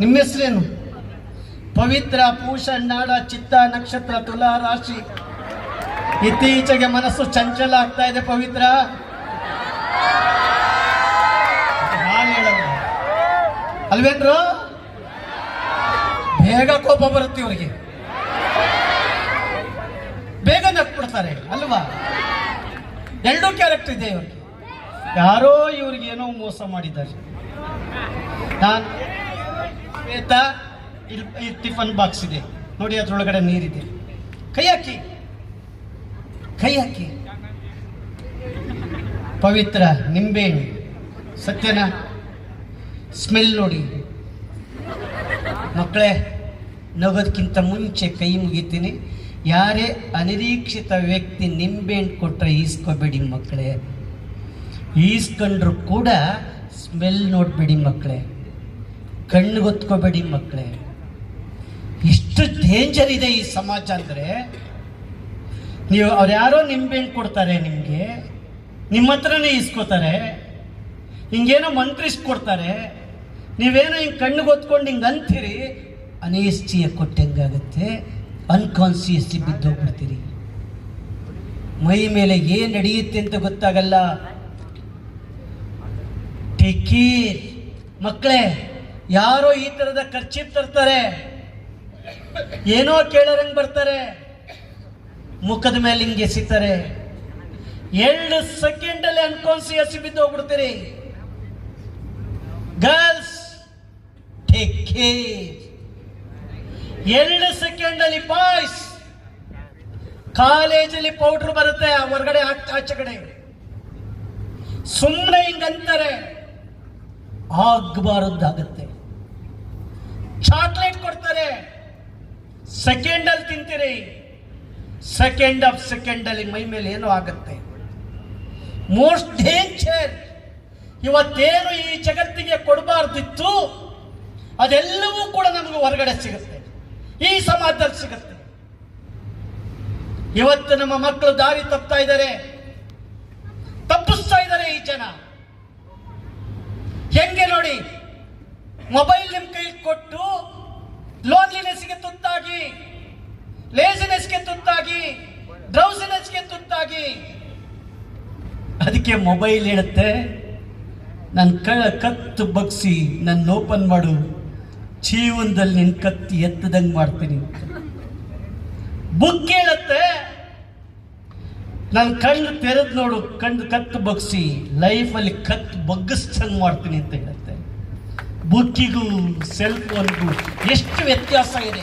ನಿಮ್ಮ ಹೆಸರೇನು? ಪವಿತ್ರ ಪೂಷಣ್ ನಾಡ ಚಿತ್ತ ನಕ್ಷತ್ರ ತುಲಾ ರಾಶಿ. ಇತ್ತೀಚೆಗೆ ಮನಸ್ಸು ಚಂಚಲ ಆಗ್ತಾ ಇದೆ ಪವಿತ್ರ. ಅಲ್ವೇನ್ರು? ಬೇಗ ಕೋಪ ಬರುತ್ತೆ ಇವರಿಗೆ. ಬೇಗ ನಕ್ಬಿಡ್ತಾರೆ ಅಲ್ವಾ? ಎರಡೂ ಕ್ಯಾರೆಕ್ಟರ್ ಇದೆ ಇವ್ರಿಗೆ. ಯಾರೋ ಇವ್ರಿಗೆ ಏನೋ ಮೋಸ ಮಾಡಿದ್ದಾರೆ. ನಾನು ಶ್ವೇತಾ ಇಲ್ಲಿ ಟಿಫನ್ ಬಾಕ್ಸ್ ಇದೆ. ನೋಡಿ ಅದ್ರೊಳಗಡೆ ನೀರಿದೆ. ಕೈ ಹಾಕಿ. ಕೈ ಹಾಕಿ. ಪವಿತ್ರ, ನಿಂಬೆಹಣ್ಣು. ಸತ್ಯನ? ಸ್ಮೆಲ್ ನೋಡಿ. ಮಕ್ಕಳೇ ನಗೋದಕ್ಕಿಂತ ಮುಂಚೆ ಕೈ ಮುಗಿತೀನಿ. ಯಾರೇ ಅನಿರೀಕ್ಷಿತ ವ್ಯಕ್ತಿ ನಿಂಬೆಹಣ್ಣು ಕೊಟ್ಟರೆ ಈಸ್ಕೋಬೇಡಿ ಮಕ್ಕಳೇ. ಈಸ್ಕೊಂಡ್ರು ಕೂಡ ಸ್ಮೆಲ್ ನೋಡಬೇಡಿ ಮಕ್ಕಳೇ. ಕಣ್ಣು ಗೊತ್ಕೋಬೇಡಿ ಮಕ್ಕಳೇ. ಎಷ್ಟು ಡೇಂಜರ್ ಇದೆ ಈ ಸಮಾಜ ಅಂದರೆ, ನೀವು ಅವ್ರು ಯಾರೋ ನಿಂಬೆಹಣ್ಣು ಕೊಡ್ತಾರೆ ನಿಮಗೆ, ನಿಮ್ಮ ಹತ್ರನೇ ಇಸ್ಕೋತಾರೆ, ಹಿಂಗೇನೋ ಮಂತ್ರಿಸ್ಕೊಡ್ತಾರೆ ನೀವೇನೋ ಹಿಂಗೆ ಕಣ್ಣು ಗೊತ್ಕೊಂಡು ಹಿಂಗೆ ಅಂತೀರಿ ಅನೇಸ್ಟಿಯ ಕೊಟ್ಟಂಗಾಗುತ್ತೆ ಅನ್ಕಾನ್ಸಿಯಸ್ಲಿ ಬಿದ್ದೋಗ್ಬಿಡ್ತೀರಿ. ಮೈ ಮೇಲೆ ಏನು ನಡೆಯುತ್ತೆ ಅಂತ ಗೊತ್ತಾಗಲ್ಲ. ಟೇಕೇರ್ ಮಕ್ಕಳೇ ಯಾರೋ ಈ ಥರದ ಖರ್ಚಿಪ್ ತರ್ತಾರೆ. ಏನೋ ಕೇಳೋರಂಗೆ ಬರ್ತಾರೆ. ಮುಖದ ಮೇಲೆ ಹಿಂಗೆ ಎಸಿತಾರೆ. ಎರಡು ಸೆಕೆಂಡಲ್ಲಿ ಅನ್ಕಾನ್ಸಿಯಸ್ ಬಿದ್ದು ಹೋಗ್ಬಿಡ್ತೀರಿ. ಗರ್ಲ್ಸ್ ಎರಡು ಸೆಕೆಂಡಲ್ಲಿ ಬಾಯ್ಸ್, ಕಾಲೇಜಲ್ಲಿ ಪೌಡರ್ ಬರುತ್ತೆ ಹೊರಗಡೆ ಹಾಕ್ತಾ ಆಚೆ ಕಡೆ. ಸುಮ್ಮನೆ ಹಿಂಗಂತಾರೆ ಆಗಬಾರದ್ದಾಗತ್ತೆ ಚಾಕ್ಲೇಟ್ ಕೊಡ್ತಾರೆ. ಸೆಕೆಂಡ್ ಅಲ್ಲಿ ತಿಂತೀರಿ. ಸೆಕೆಂಡ್ ಆಫ್ ಸೆಕೆಂಡ್ ಅಲ್ಲಿ ಮೈ ಮೇಲೆ ಏನು ಆಗುತ್ತೆ. ಮೋಸ್ಟ್ ಡೇಂಜರ್ ಇವತ್ತೇನು ಈ ಜಗತ್ತಿಗೆ ಕೊಡಬಾರ್ದಿತ್ತು, ಅದೆಲ್ಲವೂ ಕೂಡ ನಮಗೆ ಹೊರಗಡೆ ಸಿಗುತ್ತೆ. ಈ ಸಮಾಜದಲ್ಲಿ ಸಿಗುತ್ತೆ. ಇವತ್ತು ನಮ್ಮ ಮಕ್ಕಳು ದಾರಿ ತಪ್ತಾ ಇದ್ದಾರೆ. ತಪ್ಪಿಸ್ತಾ ಇದ್ದಾರೆ ಈ ಜನ ಹೆಂಗೆ ನೋಡಿ ಮೊಬೈಲ್ ನಿಮ್ ಕೈ ಕೊಟ್ಟು ಲೋನ್ಲಿನೆಸ್ಗೆ ತುತ್ತಾಗಿ ಲೇಸಿನೆಸ್ಗೆ ತುತ್ತಾಗಿ ಡ್ರೌಸಿನೆಸ್ಗೆ ತುತ್ತಾಗಿ. ಅದಕ್ಕೆ ಮೊಬೈಲ್ ಹೇಳುತ್ತೆ ನನ್ನ ಕಳ ಕತ್ತು ಬಗ್ಸಿ ನನ್ನ ಓಪನ್ ಮಾಡು, ಜೀವನದಲ್ಲಿ ನಿನ್ನ ಕತ್ತಿ ಎತ್ತದಂಗೆ ಮಾಡ್ತೀನಿ ಬುಕ್ ಹೇಳುತ್ತೆ ನನ್ನ ಕಣ್ಣು ತೆರೆದು ನೋಡು, ಕಣ್ಣು ಕತ್ತು ಬಗ್ಸಿ ಲೈಫಲ್ಲಿ ಕತ್ತು ಬಗ್ಗಿಸ್ದಂಗೆ ಮಾಡ್ತೀನಿ ಅಂತ ಹೇಳುತ್ತೆ. ಬುಕ್ಕಿಗೂ ಸೆಲ್ ಫೋನ್ಗೂ ಎಷ್ಟು ವ್ಯತ್ಯಾಸ ಇದೆ?